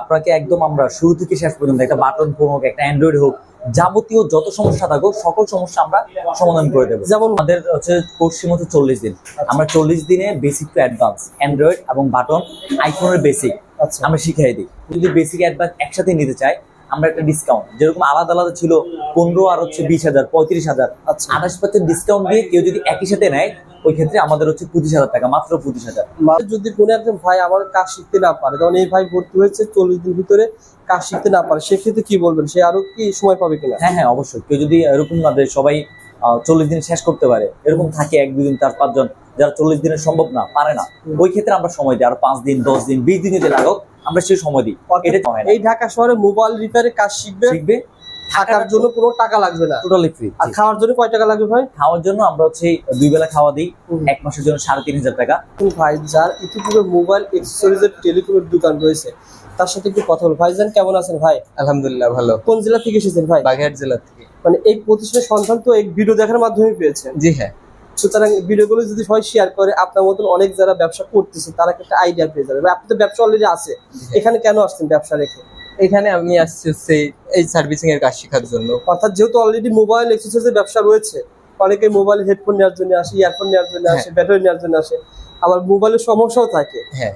আপনাকে একদম আমরা শুরু থেকে শেষ পর্যন্ত একটা বাটন ফোন হোক একটা অ্যান্ড্রয়েড হোক যাবতীয় যত সমস্যা থাকুক সকল সমস্যা আমরা সমাধান করে দেবো। যেমন আমাদের হচ্ছে কোর্স সীমা হচ্ছে চল্লিশ দিন। আমরা চল্লিশ দিনে বেসিক টু অ্যাডভান্স অ্যান্ড্রয়েড এবং বাটন আইফোনের বেসিক আচ্ছা। আমরা শিখাই দিই। যদি বেসিক অ্যাডভান্স একসাথে নিতে চাই আমরা একটা ডিসকাউন্ট যেরকম আলাদা আলাদা ছিল পনেরো আর হচ্ছে বিশ হাজার পঁয়ত্রিশ হাজার। আচ্ছা। আঠাশ পার্সেন্ট ডিসকাউন্ট দিয়ে কেউ যদি একই সাথে নেয় ওই ক্ষেত্রে আমাদের হচ্ছে পঁচিশ হাজার টাকা মাত্র পঁচিশ হাজার। যদি কোনো একজন ভাই আমার কাজ শিখতে না পারে যেমন এই ভাই ভর্তি হয়েছে চল্লিশ দিন ভিতরে কাজ শিখতে না পারে সেক্ষেত্রে কি বলবেন? সে আরও কি সময় পাবে কিনা? হ্যাঁ হ্যাঁ অবশ্যই। কেউ যদি এরকম না সবাই চল্লিশ দিন শেষ করতে পারে এরকম থাকে এক দুই দিন চার পাঁচজন যারা চল্লিশ দিনের সম্ভব না পারে না। ওই ক্ষেত্রে আমরা সময় দিই আর পাঁচ দিন দশ দিন বিশ দিন যদি লাগুক আমরা সেই সময় দিই। এই ঢাকা শহরে মোবাইল রিপেয়ারের কাজ শিখবে শিখবে থাকার জন্য কোনো টাকা লাগবে না। টোটালি ফ্রি আর খাওয়ার জন্য কয় টাকা লাগবে ভাই? খাওয়ার জন্য আমরা হচ্ছে দুই বেলা খাওয়া দিই এক মাসের জন্য সাড়ে তিন হাজার টাকা। ভাই যার ইতিপূর্বে মোবাইল এক্সেসরিজের টেলিকমের দোকান রয়েছে তার সাথে একটু কথা বল। ভাইজান কেমন আছেন ভাই? আলহামদুলিল্লাহ ভালো। কোন জেলা থেকে এসেছেন ভাই? বাগেরহাট জেলা থেকে। মানে এই প্রতিষ্ঠানের সন্ধান তো এই ভিডিও দেখার মাধ্যমে পেয়েছেন। জি হ্যাঁ। সুতরাং ভিডিওগুলো যদি সবাই শেয়ার করে আপনার মতন অনেক যারা ব্যবসা করতেছে তারা একটা আইডিয়া পেয়ে যাবে। আপনি তো ব্যবসা অলরেডি আছে। এখানে কেন আসছেন ব্যবসা রেখে? এখানে আমি আসছি হচ্ছে এই সার্ভিসিং এর কাজ শেখার জন্য। অর্থাৎ যেহেতু অলরেডি মোবাইল এক্সেসরিজের ব্যবসা রয়েছে অনেকে মোবাইল হেডফোন নেওয়ার জন্য আসে ইয়ারফোন নেওয়ার জন্য আসে ব্যাটারি নেওয়ার জন্য আসে আবার মোবাইলের সমস্যাও থাকে। হ্যাঁ।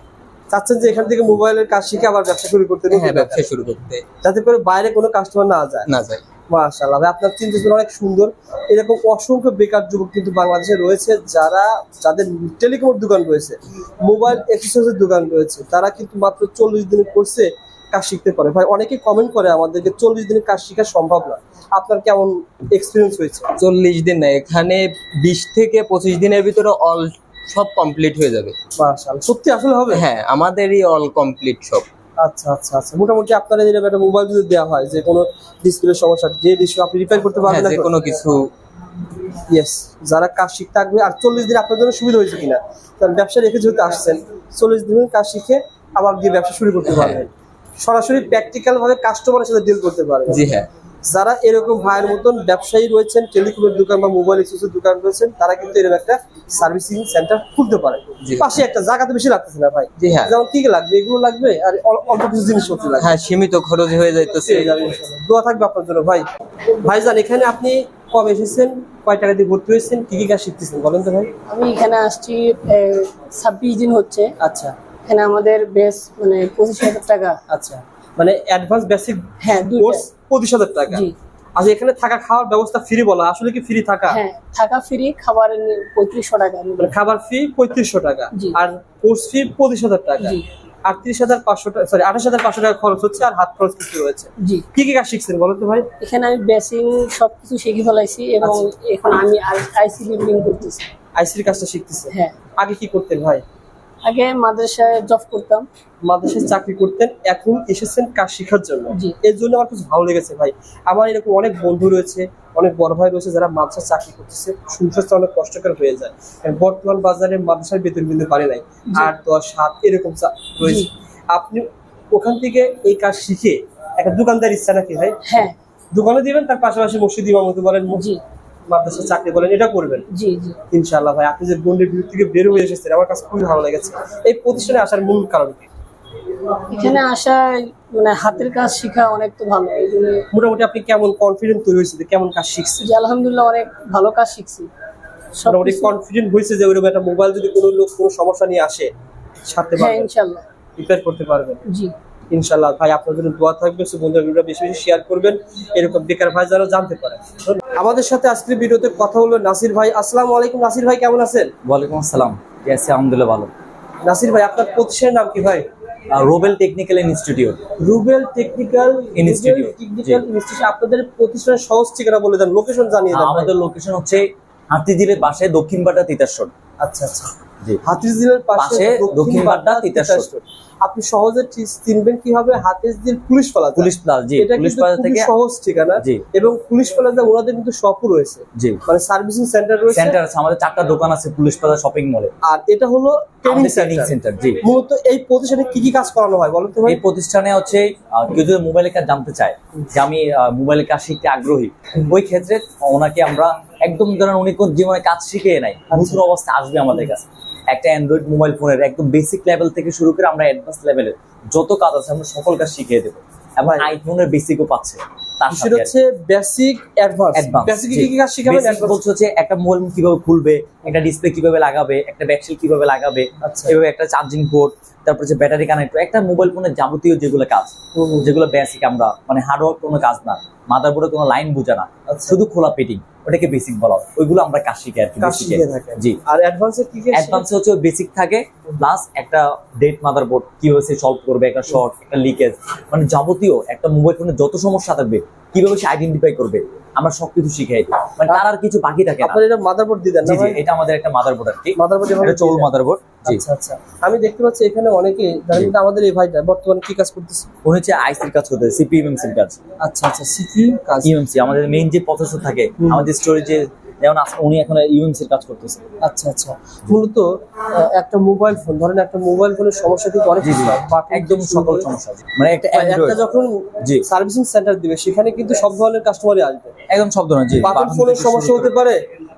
চাচ্ছেন যে এখান থেকে মোবাইলের কাজ শিখে আবার ব্যবসা শুরু করতে হ্যাঁ ব্যবসা। শুরু করতে। যাতে করে বাইরে কোনো কাস্টমার না যায়। না যাই মাশাআল্লাহ। আপনার চিন্তা অনেক সুন্দর। এরকম অসংখ্য বেকার যুবক কিন্তু বাংলাদেশে রয়েছে যারা যাদের টেলিকমের দোকান রয়েছে মোবাইল এক্সেসরিজের দোকান রয়েছে তারা কিন্তু মাত্র চল্লিশ দিনের কোর্সে কাজ শিখতে পারে। ভাই অনেকে কমেন্ট করে আমাদেরকে চল্লিশ দিনের কাজ শেখা সম্ভব না। আপনার কেমন এক্সপিরিয়েন্স হয়েছে? চল্লিশ দিন না এখানে বিশ থেকে পঁচিশ দিনের ভিতরে অল সব কমপ্লিট হয়ে যাবে। মাশাআল্লাহ। সত্যি আসলে হবে? হ্যাঁ আমাদেরই অল কমপ্লিট সব। আচ্ছা আচ্ছা আচ্ছা। মোটামুটি আপনারা একটা মোবাইল যদি দেওয়া হয় যে কোনো ডিসপ্লে সমস্যা যে ডিসপ্লে আপনি রিপেয়ার করতে হ্যাঁ পারবেন না কোনো কিছু। ইয়েস যারা কাজ শিখতে আসবে আর চল্লিশ দিন আপনার জন্য সুবিধা হয়েছে কিনা? কারণ ব্যবসা রেখে যেহেতু আসছেন চল্লিশ দিন কাজ শিখে আবার গিয়ে ব্যবসা শুরু করতে হ্যাঁ। পারবেন। সরাসরি প্র্যাকটিক্যাল ভাবে কাস্টমারের সাথে ডিল করতে পারবেন। জি হ্যাঁ। যারা এরকম ভাইয়ের মতন ব্যবসায়ী রয়েছেন টেলিকমের দোকান বা মোবাইল এক্সেসের দোকান রয়েছেন তারা কিন্তু এরকম একটা সার্ভিসিং সেন্টার খুলতে পারে। পাশে একটা জায়গা তো বেশি লাগতেছে না ভাই। জি হ্যাঁ। যেমন কি কি লাগবে? এগুলো লাগবে আর অল্প কিছু জিনিসপত্র লাগবে। হ্যাঁ সীমিত খরচ হয়ে যাইতেছে। দোয়া থাকবে আপনার জন্য ভাই। ভাই ভাইজান এখানে আপনি কবে এসেছেন? কয় টাকা দিয়ে ভর্তি হয়েছেন? কি কি কাজ শিখতেছেন? বলেন তো ভাই। আমি এখানে আসছি ছাব্বিশ দিন হচ্ছে। আচ্ছা। এখানে আমাদের বেশ মানে পঁচিশ হাজার টাকা। আচ্ছা। মানে অ্যাডভান্স বেসিক হ্যাঁ কোর্স পঁচিশ হাজার টাকা। আচ্ছা এখানে থাকা খাওয়ার ব্যবস্থা ফ্রি বলা আসলে কি ফ্রি থাকা? হ্যাঁ থাকা ফ্রি খাবার পঁয়ত্রিশশো টাকা মানে খাবার ফি পঁয়ত্রিশশো টাকা আর কোর্স ফি পঁচিশ হাজার টাকা। আটত্রিশ হাজার পাঁচশো টাকা সরি আঠাশ হাজার পাঁচশো টাকা খরচ হচ্ছে আর হাত খরচ কিছু রয়েছে। জি। কি কি কাজ শিখছেন বলো তো ভাই? এখানে আমি বেসিং সবকিছু শিখে ফেলাইছি এবং আচ্ছা। এখন আমি আইসি বিল্ডিং করতেছি। আইসির কাজটা শিখতেছে। হ্যাঁ। আগে কি করতেন ভাই? আগে মাদ্রাসায় জব করতাম। মাদ্রাসায় চাকরি করতেন এখন এসেছেন কাজ শেখার জন্য। এর জন্য আমার খুব ভালো লেগেছে ভাই। আমার এরকম অনেক বন্ধু রয়েছে অনেক বড় ভাই রয়েছে যারা মাদ্রাসায় চাকরি করতেছে। সংসারটা অনেক কষ্টকর হয়ে যায়। বর্তমান বাজারে মাদ্রাসার বেতন বিন্দু পারে নাই। আট দশ সাত এরকম রয়েছে। আপনি ওখান থেকে এই কাজ শিখে একটা দোকানদার ইচ্ছা নাকি ভাই? হ্যাঁ। দোকানে দিবেন তার পাশাপাশি মসজিদ ইমামতি বলেন জি। মাদ্রাসার চাকরি বলেন এটা করবেন। জি জি। ইনশাআল্লাহ ভাই আপনি যে বন্ডের থেকে বের হয়ে এসেছেন আমার কাছে খুবই ভালো লেগেছে। এই প্রতিষ্ঠানে আসার মূল কারণ কি? এখানে আসায় মানে হাতের কাজ শেখা অনেক তো ভালো মোটামুটি আপনি কেমন কনফিডেন্ট তৈরি হয়েছে কেমন কাজ শিখছেন? জি আলহামদুলিল্লাহ অনেক ভালো কাজ শিখছি। মোটামুটি কনফিডেন্ট হয়েছে যে ওইরকম একটা মোবাইল যদি কোনো লোক কোনো সমস্যা নিয়ে আসে সারতে হ্যাঁ পারবেন ইনশাল্লাহ রিপেয়ার করতে পারবেন জি। ইনশাল্লাহ ভাই আপনার জন্য দোয়া থাকবে সো বন্ধুরা বেশি বেশি শেয়ার করবেন। এরকম বেকার ভাই যারা জানতে পারে। আমাদের সাথে আজকের ভিডিওতে কথা হলো নাসির ভাই। আসসালামু আলাইকুম নাসির ভাই কেমন আছেন? ওয়ালাইকুম আসসালাম। আছি আলহামদুলিল্লাহ ভালো। নাসির ভাই আপনার প্রতিষ্ঠানের নাম কি ভাই? Robel technical institute. Rubel technical Institute, technical institute আপনাদের প্রতিষ্ঠানের সহজ ঠিকানা বলে দেন লোকেশন জানিয়ে দেন আমাদের লোকেশন হচ্ছে হাতিঝিলের পাশে দক্ষিণ পাটা তিতাসর আচ্ছা আচ্ছা। জি। হাতিঝিলের পাশে দক্ষিণ তিতাসর। তিতাসর। আপনি সহজে চিনবেন কীভাবে? হাতিঝিল পুলিশ পালা পুলিশ প্লাস জি এটা পুলিশ প্লাজা থেকে সহজ ঠিকানা। এবং পুলিশ প্লাজা ওনাদের কিন্তু শপও রয়েছে। জি। মানে সার্ভিসিং সেন্টার রয়েছে। সেন্টার আছে আমাদের চারটা দোকান আছে পুলিশ প্লাজা শপিং মলে আর এটা হলো ট্রেনিং সেন্টার জি। মূলত এই প্রতিষ্ঠানে কি কি কাজ করানো হয় বলুন তো ভাই? এই প্রতিষ্ঠানে হচ্ছে কেউ যদি মোবাইলের কাজ জানতে চায় যে আমি মোবাইলের কাজ শিখতে আগ্রহী ওই ক্ষেত্রে ওনাকে আমরা একদম ধরেন উনি কোন জীবনে কাজ শিখে নাই নতুন অবস্থা আসবে আমাদের কাছে। একটা অ্যান্ড্রয়েড মোবাইল ফোনের একদম বেসিক লেভেল থেকে শুরু করে আমরা অ্যাডভান্স লেভেলের যত কাজ আছে আমরা সকল কাজ শিখিয়ে দেবো। এবং আইফোনের বেসিকও পাচ্ছে তার হচ্ছে বেসিক অ্যাডভান্স বেসিক কি কি কাজ শিখাবেন বলছে হচ্ছে একটা মোবাইল কীভাবে খুলবে একটা ডিসপ্লে কীভাবে লাগাবে একটা ব্যাকসেল কীভাবে লাগাবে আচ্ছা। এভাবে একটা চার্জিং পোর্ট তারপর যে ব্যাটারি কানেক্টর একটা মোবাইল ফোনের যাবতীয় যেগুলো কাজ যেগুলো বেসিক আমরা মানে হার্ডওয়ার্ক কোনো কাজ না। মাদারবোর্ডে কোনো লাইন বোঝা না। আচ্ছা। শুধু খোলা পেটিং ওটাকে বেসিক বলা হয়। ওইগুলো আমরা কাশি শিখে আর কি জি। আর অ্যাডভান্সে কি কি অ্যাডভান্সে হচ্ছে বেসিক থাকে প্লাস একটা ডেট মাদারবোর্ড কি হয়েছে সলভ করবে একটা শর্ট একটা লিকেজ মানে যাবতীয় একটা মোবাইল ফোনে যত সমস্যা থাকবে কীভাবে সে আইডেন্টিফাই করবে? আমরা সবকিছু শিখাই দিই মানে তার আর কিছু বাকি থাকে না। যেটা এটা মাদারবোর্ড দিয়ে দেন জি জি এটা আমাদের একটা মাদারবোর্ড আর কি। মাদারবোর্ড এটা চৌল মাদারবোর্ড জি। আচ্ছা আচ্ছা। আমি দেখতে পাচ্ছি এখানে অনেকে কিন্তু আমাদের এই ভাইটা বর্তমানে কি কাজ করতেছে? ও হচ্ছে আইসির কাজ করতেছে সিপিএমএমসির কাজ। আচ্ছা আচ্ছা সিপিএম কাজ। ইএমসি আমাদের মেইন যে প্রসেসর থাকে আমাদের আমাদের স্টোরেজে যেমন উনি এখন ইউএমসির কাজ করতেছে। আচ্ছা আচ্ছা। মূলত একটা মোবাইল ফোন ধরেন একটা মোবাইল ফোনের সমস্যা কিন্তু অনেক একদম থেকে সকল সমস্যা। মানে একটা একটা যখন সার্ভিসিং সেন্টার দিবে সেখানে কিন্তু সব ধরনের কাস্টমারই আসবে। একদম সব ধরনের জি। বাটন ফোনের সমস্যা হতে পারে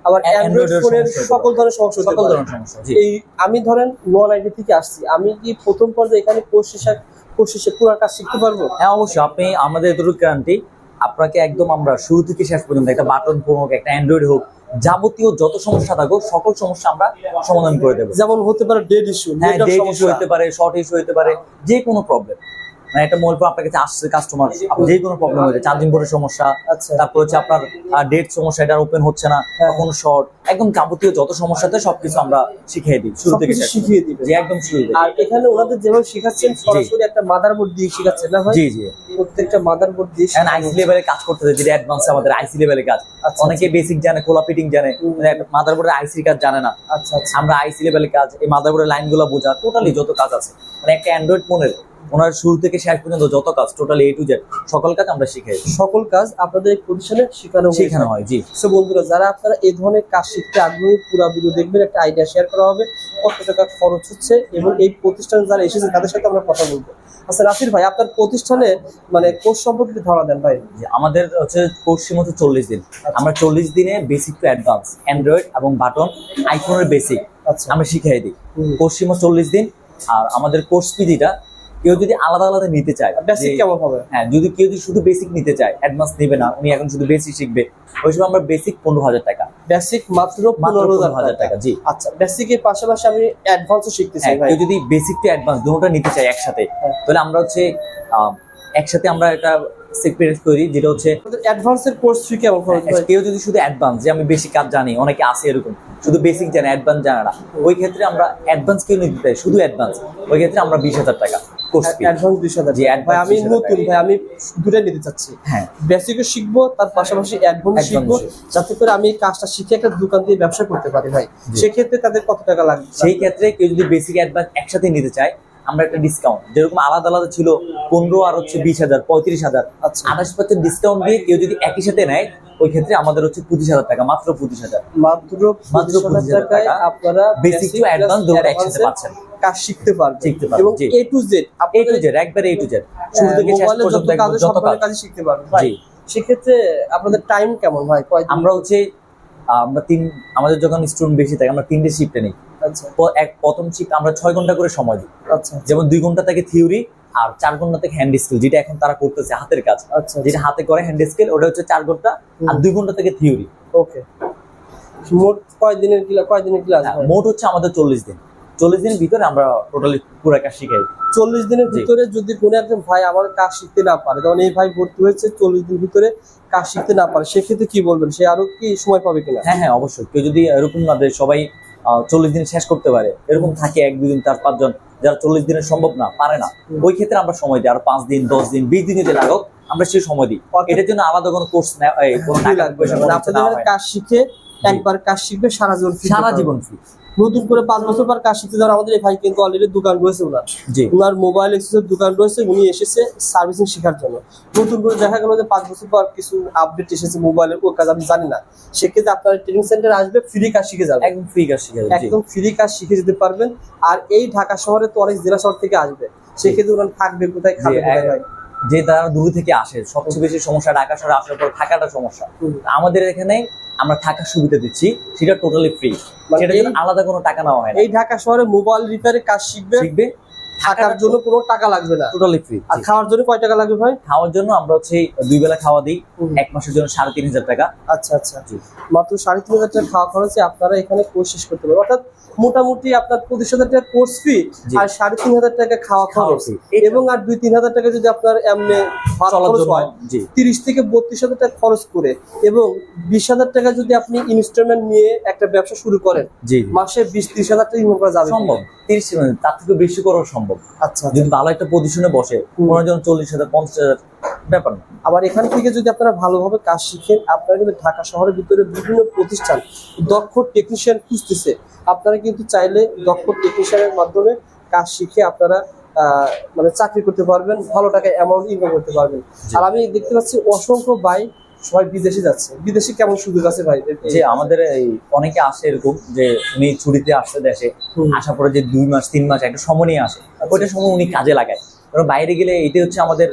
আবার অ্যান্ড্রয়েড ফোনের সকল ধরনের সমস্যা সকল ধরনের সমস্যা এই আমি ধরেন নন আইডি থেকে আসছি। আমি কি প্রথম পর্যায়ে এখানে কোর্স শেষে কোর্স শেষে পুরো কাজ শিখতে পারব? হ্যাঁ অবশ্যই। আপনি আমাদের এতটুকু গ্যারান্টি আপনাকে একদম আমরা শুরু থেকে শেষ পর্যন্ত একটা বাটন ফোন হোক একটা অ্যান্ড্রয়েড হোক যাবতীয় যত সমস্যা থাকুক সকল সমস্যা আমরা সমাধান করে দেবো। যেমন হতে পারে ডেড ইস্যু হ্যাঁ ডেড ইস্যু হতে পারে শর্ট ইস্যু হতে পারে যে কোনো প্রবলেম মানে একটা মোবাইল ফোন আপনার কাছে আসছে কাস্টমার যে কোনো প্রবলেম হয়েছে চার্জিং বোর্ডের সমস্যা আচ্ছা। তারপর হচ্ছে আপনার ডেট সমস্যা এটা ওপেন হচ্ছে না হ্যাঁ। কোনো শর্ট একদম যাবতীয় যত সমস্যাতে সবকিছু আমরা শিখিয়ে দিই শুরু থেকে শিখিয়ে দিবে। যে একদম শুরু আর এখানে ওনাদের যেভাবে শেখাচ্ছেন সরাসরি একটা মাদারবোর্ড দিয়ে শেখাচ্ছেন না জি জি। প্রত্যেকটা মাদারবোর্ড দিয়ে এখন আইসি লেভেলে কাজ করতেছে যেটা অ্যাডভান্স আমাদের আইসি লেভেলে কাজ। আচ্ছা, অনেকে বেসিক জানে খোলা ফিটিং জানে। মাদারবোর্ডের আইসির কাজ জানে না। আচ্ছা আচ্ছা। আমরা আইসি লেভেলে কাজ এই মাদারবোর্ডের লাইনগুলো বোঝা টোটালি যত কাজ আছে। মানে একটা অ্যান্ড্রয়েড ফোনের ওনার শুরু থেকে শেষ পর্যন্ত যত কাজ টোটালি এ টু জেড সকল কাজ আমরা শিখাই সকল কাজ আপনাদের এই প্রতিষ্ঠানে শেখানো হয়ে শেখানো হয় জি। সো বন্ধুরা যারা আপনারা এই ধরনের কাজ শিখতে আগ্রহী পুরো ভিডিও দেখবেন একটা আইডিয়া শেয়ার করা হবে কত টাকা খরচ হচ্ছে এবং এই প্রতিষ্ঠানে যারা এসেছে তাদের সাথে আমরা কথা বলব। আচ্ছা রাফির ভাই আপনার প্রতিষ্ঠানে মানে কোর্স সম্পর্কে ধারণা দেন ভাই। যে আমাদের হচ্ছে কোর্স সীমা হচ্ছে চল্লিশ দিন। আমরা চল্লিশ দিনে বেসিক টু অ্যাডভান্স অ্যান্ড্রয়েড এবং বাটন আইফোনের বেসিক আচ্ছা। আমরা শিখিয়ে দিই। কোর্স সীমা চল্লিশ দিন আর আমাদের কোর্স ফিজিটা কেউ যদি আলাদা আলাদা নিতে চায় বেসিক কেমন হবে? হ্যাঁ যদি কেউ যদি শুধু বেসিক নিতে চায় অ্যাডভান্স নেবে না উনি এখন শুধু বেসিক শিখবে। ওই সময় আমরা বেসিক পনেরো হাজার টাকা। বেসিক মাত্র পনেরো হাজার টাকা। জি। আচ্ছা বেসিকের পাশাপাশি আমি অ্যাডভান্সও শিখতে চাই হ্যাঁ, কেউ যদি বেসিক টু অ্যাডভান্স দুটোটা নিতে চায় একসাথে হ্যাঁ। তাহলে আমরা হচ্ছে একসাথে আমরা একটা সেপারেট করি যেটা হচ্ছে আপনাদের অ্যাডভান্সের কোর্স ফি কেমন খরচ ভাই কেউ যদি শুধু অ্যাডভান্স যে আমি বেশি কাজ জানি অনেকে আছে এরকম শুধু বেসিক জানে অ্যাডভান্স জানে না। ওই ক্ষেত্রে আমরা অ্যাডভান্স কেউ নিতে চাই শুধু অ্যাডভান্স ওই ক্ষেত্রে আমরা বিশ হাজার টাকা। অ্যাডভান্স দুই হাজার জি, ভাই আমি নতুন ভাই আমি দুটাই নিতে চাচ্ছি। হ্যাঁ। বেসিকও শিখব তার পাশাপাশি অ্যাডভান্স শিখব শিখব। যাতে করে আমি কাজটা শিখে একটা দোকান দিয়ে ব্যবসা করতে পারি ভাই। সেক্ষেত্রে তাদের কত টাকা লাগবে? সেই ক্ষেত্রে কেউ যদি বেসিক অ্যাডভান্স একসাথে নিতে চায় আমরা একটা ডিসকাউন্ট যেরকম আলাদা আলাদা ছিল পনেরো আর হচ্ছে বিশ হাজার পঁয়ত্রিশ হাজার। আচ্ছা। আঠাশ পার্সেন্ট ডিসকাউন্ট দিয়ে কেউ যদি একই সাথে নেয় ওই ক্ষেত্রে আমাদের হচ্ছে পঁচিশ হাজার টাকা মাত্র পঁচিশ হাজার। মাত্র মাত্র পঁচিশ হাজার টাকা। আপনারা বেসিক টু অ্যাডভান্স দুটো একসাথে পাচ্ছেন। কাজ শিখতে পারবেন শিখতে পারবেন, এবং A to Z A to Z একবারে এ টু জেড শুরু থেকে শেষ পর্যন্ত যত কাজ শিখতে জি। সেক্ষেত্রে আপনাদের টাইম কেমন কয়দিন? আমরা হচ্ছে আমরা তিন আমাদের যখন স্টুডেন্ট বেশি থাকে আমরা তিনটে শিফটে নিই। আচ্ছা। এক প্রথম শিফট আমরা ছয় ঘণ্টা করে সময় দিই। আচ্ছা যেমন দুই ঘণ্টা থেকে থিওরি আর চার ঘণ্টা থেকে হ্যান্ড স্কিল যেটা এখন তারা করতেছে হাতের কাজ। আচ্ছা যেটা হাতে করে হ্যান্ড স্কিল ওটা হচ্ছে চার ঘণ্টা আর দুই ঘণ্টা থেকে থিওরি ওকে মোট কয়দিনের ক্লাস কয়দিনের ক্লাস ভাই? মোট হচ্ছে আমাদের চল্লিশ দিন। চল্লিশ দিনের ভিতরে আমরা টোটালি পুরো কাজ শিখাই। চল্লিশ দিনের ভিতরে যদি কোনো একজন ভাই আমার কাজ শিখতে না পারে যেমন এই ভাই ভর্তি হয়েছে চল্লিশ দিনের ভিতরে কাজ শিখতে না পারে সেক্ষেত্রে কি বলবেন? সে আরও কি সময় পাবে কিনা? হ্যাঁ হ্যাঁ অবশ্যই। কেউ যদি এরকম না সবাই চল্লিশ দিন শেষ করতে পারে এরকম থাকে এক দুদিন চার পাঁচজন যারা চল্লিশ দিনের সম্ভব না পারে না। ওই ক্ষেত্রে আমরা সময় দিই। আর পাঁচ দিন দশ দিন বিশ দিন যদি লাগুক আমরা সেই সময় দিই। এটার জন্য আলাদা কোনো কোর্স কোনো টাকা পয়সা। কাজ শিখে একবার কাজ শিখবে সারা জীবন সারা জীবন ফ্রি নতুন করে পাঁচ বছর পর কাজ শিখতে যাওয়ার আমাদের এই ভাই কিন্তু অলরেডি দোকান রয়েছে ওনার। ওনার মোবাইল এক্সেসের দোকান রয়েছে উনি এসেছে সার্ভিসিং শেখার জন্য। নতুন করে দেখা গেল যে পাঁচ বছর পর কিছু আপডেট এসেছে মোবাইলের ওর কাজ আমি জানি না। সেক্ষেত্রে আপনার ট্রেনিং সেন্টার আসবে ফ্রি কাজ শিখে যাবে। একদম ফ্রি কাজ শিখে যাবে, একদম ফ্রি কাজ শিখে যেতে পারবেন। আর এই ঢাকা শহরে তো অনেক জেলা শহর থেকে আসবে। সেক্ষেত্রে ওনার থাকবে কোথায় খাবে কোথায়? যে তারা দূর থেকে আসে সবচেয়ে বেশি সমস্যা ঢাকা শহরে আসার পর থাকাটা সমস্যা। আমাদের এখানে আমরা থাকার সুবিধা দিচ্ছি সেটা টোটালি ফ্রি সেটা জন্য আলাদা কোনো টাকা নেওয়া হয় না। এই ঢাকা শহরে মোবাইল রিপেয়ারের কাজ শিখবে শিখবে। থাকার জন্য কোনো টাকা লাগবে না। টোটালি ফ্রি আর খাওয়ার জন্য কয় টাকা লাগবে ভাই? খাওয়ার জন্য আমরা হচ্ছে দুই বেলা খাওয়া দিই এক মাসের জন্য সাড়ে তিন হাজার টাকা। আচ্ছা আচ্ছা। জি। মাত্র সাড়ে তিন হাজার টাকা খাওয়া খরচে আপনারা এখানে কোর্স শেষ করতে পারবেন। অর্থাৎ মোটামুটি আপনার পঁচিশ হাজার টাকা কোর্স ফি আর সাড়ে তিন হাজার টাকা খাওয়া খাওয়া খরচ। এবং আর দুই তিন হাজার টাকা যদি আপনার এমনি খরচ হয় তিরিশ থেকে বত্রিশ হাজার টাকা খরচ করে এবং বিশ হাজার টাকা যদি আপনি ইনস্টলমেন্ট নিয়ে একটা ব্যবসা শুরু করেন মাসে বিশ ত্রিশ হাজার টাকা ইনকাম করা যাবে সম্ভব। তিরিশ তার থেকে বেশি করাও সম্ভব। আচ্ছা যদি ভালো একটা পজিশনে বসে হুম। পনেরো জন চল্লিশ হাজার পঞ্চাশ হাজার ব্যাপার না। আবার এখান থেকে যদি আপনারা ভালোভাবে কাজ শিখেন আপনারা কিন্তু ঢাকা শহরের ভিতরে বিভিন্ন প্রতিষ্ঠান দক্ষ টেকনিশিয়ান খুঁজতেছে। আপনারা কিন্তু চাইলে দক্ষ টেকনিশিয়ানের মাধ্যমে কাজ শিখে আপনারা মানে চাকরি করতে পারবেন ভালো টাকা অ্যামাউন্ট ইনকাম করতে পারবেন। আর আমি দেখতে পাচ্ছি অসংখ্য ভাই সবাই বিদেশে যাচ্ছে। বিদেশে কেমন সুযোগ আছে ভাই? যে আমাদের এই অনেকে আসে এরকম যে উনি ছুটিতে আসছে দেশে। আসার পরে যে দুই মাস তিন মাস একটা সময় নিয়ে আসে। ওইটা সময় উনি কাজে লাগায়। কারণ বাইরে গেলে এটাই হচ্ছে আমাদের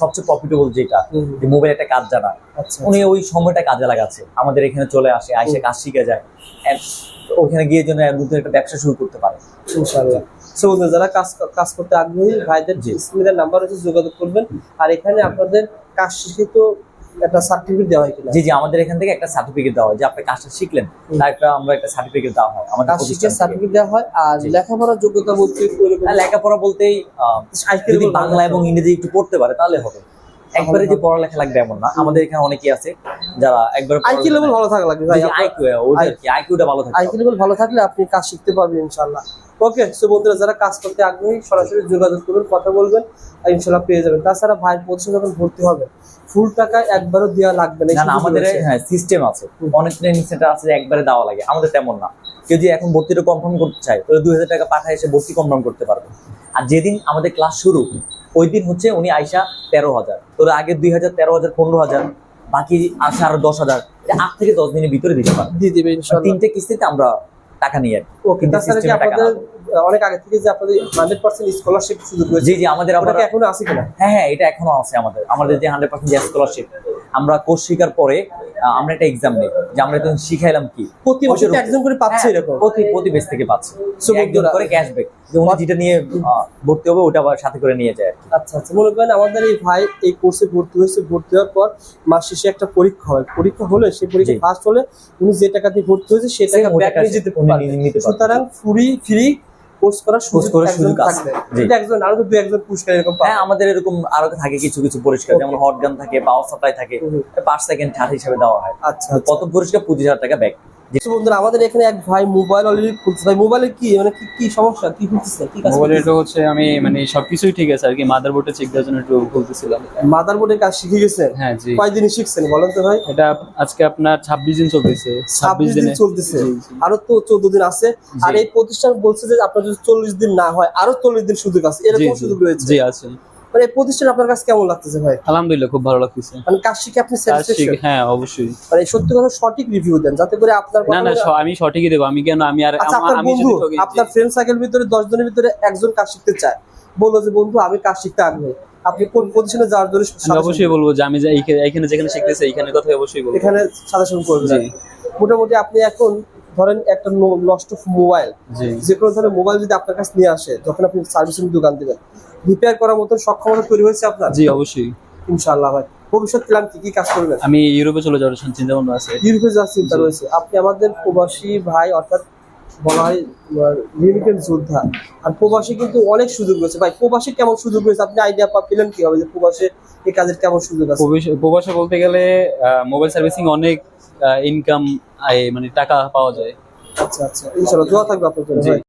সবচেয়ে প্রফিটেবল যেটা যে মোবাইল একটা কাজ জানা। আচ্ছা উনি ওই সময়টা কাজে লাগাচ্ছে। আমাদের এখানে চলে আসে আইসে কাজ শিখে যায়। ওখানে গিয়ে জন্য নতুন একটা ব্যবসা শুরু করতে পারে। ইনশাআল্লাহ। সো যারা কাজ কাজ করতে আগ্রহী ভাইদের। স্ক্রিনের নাম্বার আছে যোগাযোগ করবেন। আর এখানে আপনাদের কাজ শিখে তো একটা সার্টিফিকেট দেওয়া হয় কিনা? জি জি আমাদের এখান থেকে একটা সার্টিফিকেট দেওয়া হয় যে আপনি কাজটা শিখলেন। তার একটা আমরা একটা সার্টিফিকেট দেওয়া হয় আমাদের কাজ শিখে সার্টিফিকেট দেওয়া হয় আর লেখাপড়ার যোগ্যতা বলতে লেখাপড়া বলতেই যদি বাংলা এবং ইংরেজি একটু পড়তে পারে তাহলে হবে। একবারে যে পড়ালেখা লাগবে এমন না। আমাদের এখানে অনেকেই আছে যারা একবার আইকিউ লেভেল ভালো থাকা লাগবে ভাই। আইকিউ ওটা কি? আইকিউটা ভালো থাকে আইকিউ লেভেল ভালো থাকলে আপনি কাজ শিখতে পারবেন ইনশাআল্লাহ। ওকে সো বন্ধুরা যারা কাজ করতে আগ্রহী সরাসরি যোগাযোগ করবেন কথা বলবেন আর ইনশাআল্লাহ পেয়ে যাবেন। তাছাড়া ভাই প্রতিষ্ঠান যখন ভর্তি হবে। ফুল টাকা একবারও দেওয়া লাগবে না আমাদের হ্যাঁ সিস্টেম আছে। অনেক ট্রেনিং সেন্টার আছে যে একবারে দেওয়া লাগে। আমাদের তেমন না। কেউ যদি এখন ভর্তিটা কনফার্ম করতে চায় তাহলে দুই হাজার টাকা পাঠায় এসে ভর্তি কনফার্ম করতে পারবে। আর যেদিন আমাদের ক্লাস শুরু ওই দিন হচ্ছে উনি আইসা তেরো হাজার। তোর আগে দুই হাজার তেরো হাজার পনেরো হাজার বাকি আসে আরও দশ হাজার। আট থেকে দশ দিনের ভিতরে দিতে পারবে। দিয়ে তিনটে কিস্তিতে আমরা টাকা নিয়ে আর ওকে তাছাড়া কি system এ টাকা আপনাদের অনেক আগে থেকে যে আপনাদের হান্ড্রেড পার্সেন্ট স্কলারশিপ সুযোগ রয়েছে? জি জি আমাদের আবার এখনও আছে কিনা? হ্যাঁ হ্যাঁ এটা এখনও আছে আমাদের। আমাদের যে হান্ড্রেড পার্সেন্ট স্কলারশিপ আমরা কোর্স শেখার পরে আমরা একটা এক্সাম নিই। যে আমরা এখন শিখাইলাম কি? প্রতি ওইটার একজন করে পাচ্ছে হ্যাঁ, এরকম। প্রতি প্রতি বেস থেকে পাচ্ছে। So, একজন করে ক্যাশব্যাক যে যেটা নিয়ে ভর্তি হবে ওটা আবার সাথে করে নিয়ে যায় আচ্ছা আচ্ছা। মনে করেন আমাদের এই ভাই এই কোর্সে ভর্তি হয়েছে ভর্তি হওয়ার পর মাস শেষে একটা পরীক্ষা হয়। পরীক্ষা হলে সেই পরীক্ষা। ফার্স্ট হলে উনি যে টাকা দিয়ে ভর্তি হয়েছে সে টাকা ব্যাক নিয়ে যেতে পারবে। সুতরাং ফ্রি ফ্রি কোর্স করার সুযোগ করার সুযোগ আছে। থাকবে। জি। কিন্তু একজন আরও তো একজন পুরস্কার এরকম হ্যাঁ আমাদের এরকম আরও থাকে কিছু কিছু পরিষ্কার যেমন হট গান থাকে পাওয়ার সাপ্লাই থাকে পাঁচ সেকেন্ড ছাড় হিসেবে দেওয়া হয়। আচ্ছা আচ্ছা। পুরস্কার? পঁচিশ হাজার টাকা ব্যাগ বন্ধুরা আমাদের এখানে এক ভাই মোবাইল অলরেডি খুলছে ভাই মোবাইলে কি? মানে কি কি সমস্যা? কি খুলতেছে? কি কাজ এটা হচ্ছে আমি মানে সবকিছুই ঠিক আছে আর কি। মাদারবোর্ডে চেক দেওয়ার জন্য একটু মাদারবোর্ডের কাজ শিখে গেছেন হ্যাঁ জি। কয়দিনই শিখছেন বলেন তো ভাই? এটা আজকে আপনার ছাব্বিশ দিন চলতেছে। ছাব্বিশ দিন চলতেছে। আরও তো চোদ্দ দিন আছে। আর এই প্রতিষ্ঠান বলছে যে আপনার যদি চল্লিশ দিন না হয় আরও চল্লিশ দিন সুযোগ আছে। এরকম সুযোগ রয়েছে? জি আছে। মানে এই প্রতিষ্ঠান আপনার কাছে কেমন লাগতেছে ভাই? আলহামদুলিল্লাহ খুব ভালো লাগতেছে। মানে কাজ শিখে আপনি স্যাটিসফ্যাকশন হ্যাঁ অবশ্যই। মানে সত্যি কথা সঠিক রিভিউ দেন যাতে করে আপনার না না আমি সঠিকই দেবো। আমি কেন আমি আর আচ্ছা আমি যদি আপনার ফ্রেন্ড সার্কেল ভিতরে দশ জনের ভিতরে একজন কাজ শিখতে চায়। বলল যে বন্ধু আমি কাজ শিখতে আগ্রহী আপনি কোন পজিশনে যাওয়ার জন্য অবশ্যই বলব যে আমি যে এইখানে এইখানে যেখানে শিখতেছি এইখানে কথা অবশ্যই বলব। এখানে সাজেশন করবেন। জি। মোটামুটি আপনি এখন ধরেন একটা নষ্ট মোবাইল যে কোনো ধরনের মোবাইল যদি আপনার কাছে নিয়ে আসে যখন আপনি সার্ভিসিং দোকান দিবেন। রিপেয়ার করার মতো সক্ষমতা তৈরি হয়েছে আপনার? জি অবশ্যই। ইনশাআল্লাহ ভাই। ভবিষ্যৎ প্ল্যান কি কি কাজ করবেন? আমি ইউরোপে চলে যাওয়ার চিন্তা ভাবনা আছে। ইউরোপে যাওয়ার চিন্তা রয়েছে। আপনি আমাদের প্রবাসী ভাই অর্থাৎ বলা হয় লিমিটেড যোদ্ধা। আর প্রবাসী কিন্তু অনেক সুযোগ রয়েছে। ভাই প্রবাসী কেমন সুযোগ রয়েছে? আপনি আইডিয়া পেলেন কি হবে যে প্রবাসে এই কাজের কেমন সুযোগ আছে? প্রবাসে বলতে গেলে মোবাইল সার্ভিসিং অনেক ইনকাম মানে টাকা পাওয়া যায়। আচ্ছা আচ্ছা। ইনশাআল্লাহ দোয়া থাকবে আপনার জন্য